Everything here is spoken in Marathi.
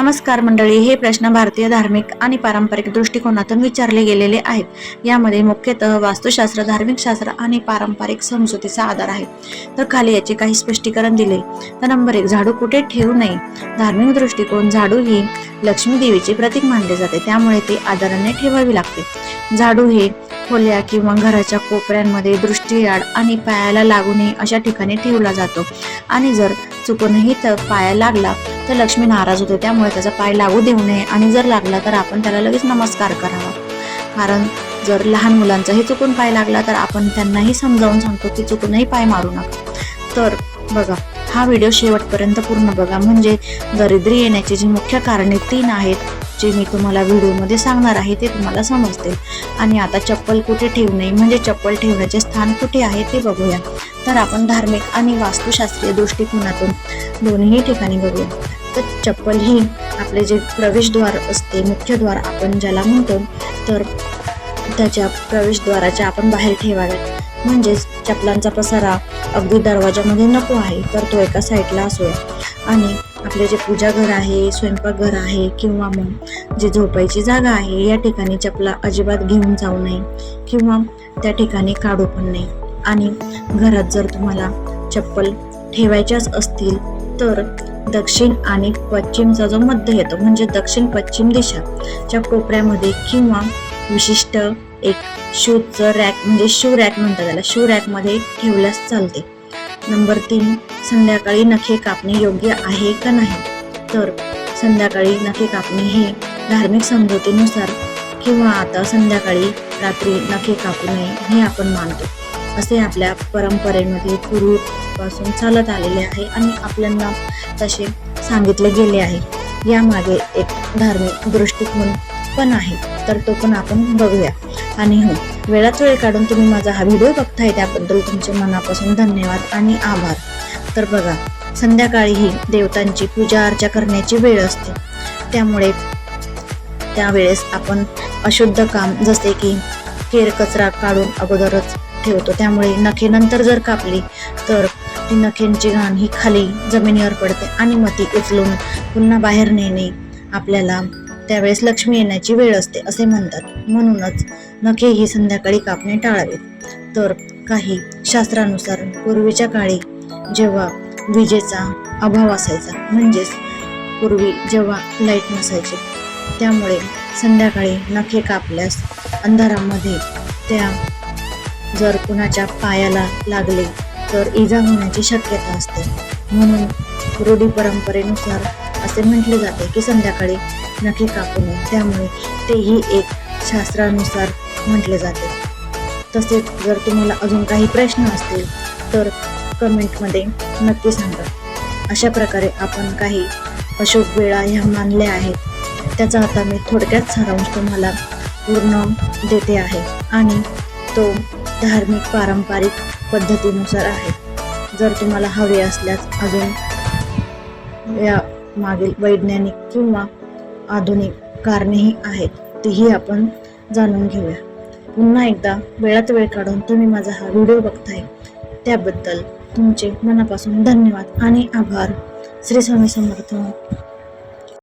नमस्कार मंडळी हे प्रश्न भारतीय धार्मिक आणि पारंपरिक दृष्टिकोनातून विचारले गेलेले आहेत. यामध्ये मुख्यतः वास्तुशास्त्र धार्मिक शास्त्र आणि पारंपरिक समजुतीचा आधार आहे. तर खाली याचे काही स्पष्टीकरण दिले. तर नंबर एक झाडू कुठे ठेवू नये? धार्मिक दृष्टिकोन झाडू ही लक्ष्मी देवीचे प्रतीक मानले जाते. त्यामुळे ते आदराने ठेवावी लागते. झाडू हे खोल्या किंवा घराच्या कोपऱ्यांमध्ये दृष्टीआड आणि पायाला लागू नये अशा ठिकाणी ठेवला जातो. आणि जर चुकूनही तर पाया लागला तर लक्ष्मी नाराज होते. त्यामुळे त्याचा पाय लागू देऊ नये. आणि जर लागला तर आपण त्याला लगेच नमस्कार करावा. कारण जर लहान मुलांचाही चुकून पाय लागला तर आपण त्यांनाही समजावून सांगतो की चुकूनही पाय मारू नका. तर बघा हा व्हिडिओ शेवटपर्यंत पूर्ण बघा. म्हणजे दरिद्री येण्याची जी मुख्य कारणे तीन आहेत. जे मी तुम्हाला व्हिडिओमध्ये सांगणार आहे ते तुम्हाला समजतील. आणि आता चप्पल कुठे ठेवणे म्हणजे चप्पल ठेवण्याचे स्थान कुठे आहे ते बघूया. तर आपण धार्मिक आणि वास्तुशास्त्रीय दृष्टिकोनातून दोन्ही ठिकाणी बघूया. तर चप्पल ही आपले जे प्रवेशद्वार असते मुख्यद्वार आपण ज्याला म्हणतो तर त्याच्या प्रवेशद्वाराच्या आपण बाहेर ठेवाव्यात. म्हणजेच चपलांचा पसारा अगदी दरवाजामध्ये नको आहे तर तो एका साईडला असूया आणि आपले जे पूजा घर आहे स्वयंपाकघर आहे किंवा मग जी झोपायची जागा आहे या ठिकाणी चपला अजिबात घेऊन जाऊ नये किंवा त्या ठिकाणी काढू पण नाही आणि घरात जर तुम्हाला चप्पल ठेवायच्याच असतील तर दक्षिण आणि पश्चिमचा जो मध्य येतो म्हणजे दक्षिण पश्चिम दिशा च्या कोपऱ्यामध्ये किंवा विशिष्ट एक शूजचं रॅक म्हणजे शू रॅक म्हणतात त्याला. शू रॅकमध्ये ठेवल्यास चालते. नंबर तीन संध्याकाळी नखे कापणे योग्य आहे का नाही? तर संध्याकाळी नखे कापणे हे धार्मिक समजुतीनुसार किंवा आता संध्याकाळी रात्री नखे कापू नये हे आपण मानतो. असे आपल्या परंपरेमध्ये पूर्वीपासून चालत आलेले आहे आणि आपल्याला तसे सांगितले गेले आहे. यामागे एक धार्मिक दृष्टिकोन पण आहे. तर तो पण आपण बघूया. आणि हो वेळात वेळ काढून तुम्ही माझा हा व्हिडिओ बघताय त्याबद्दल तुमचे मनापासून धन्यवाद आणि आभार. तर बघा संध्याकाळी ही देवतांची पूजा अर्चा करण्याची वेळ असते. त्यामुळे त्यावेळेस आपण अशुद्ध काम जसे की केर कचरा काढून अगोदरच ठेवतो. त्यामुळे नखे नंतर जर कापली तर ती नखेंची घाण ही खाली जमिनीवर पडते आणि मग ती उचलून पुन्हा बाहेर नेणे आपल्याला त्यावेळेस लक्ष्मी येण्याची वेळ असते असे म्हणतात. म्हणूनच नखे ही संध्याकाळी कापणे टाळावे. तर काही शास्त्रानुसार पूर्वीच्या काळी जेव्हा विजेचा अभाव असायचा म्हणजेच पूर्वी जेव्हा लाइट नसायची त्यामुळे संध्याकाळी नखे कापल्यास अंधारामध्ये त्या जर कुणाच्या पायाला लागले तर इजा होण्याची शक्यता असते. म्हणून रूढी परंपरेनुसार असे म्हटले जाते की संध्याकाळी नखे कापू नये त्यामुळे तेही एक शास्त्रानुसार म्हटले जाते. तसेच जर तुम्हाला अजून काही प्रश्न असतील तर कमेंटमध्ये नक्की सांगा. अशा प्रकारे आपण काही अशोक वेळा ह्या मानल्या आहेत. त्याचा आता मी थोडक्यात सारांश तुम्हाला पूर्ण देते आहे आणि तो धार्मिक पारंपरिक पद्धतीनुसार आहे. जर तुम्हाला हवे असल्यास अजून या मागील वैज्ञानिक किंवा आधुनिक कारणेही आहेत तीही आपण जाणून घेऊया. पुन्हा एकदा वेळात वेळ काढून तुम्ही माझा हा व्हिडिओ बघताय त्याबद्दल तुमचे मनापासून धन्यवाद आणि आभार. श्री स्वामी समर्थ.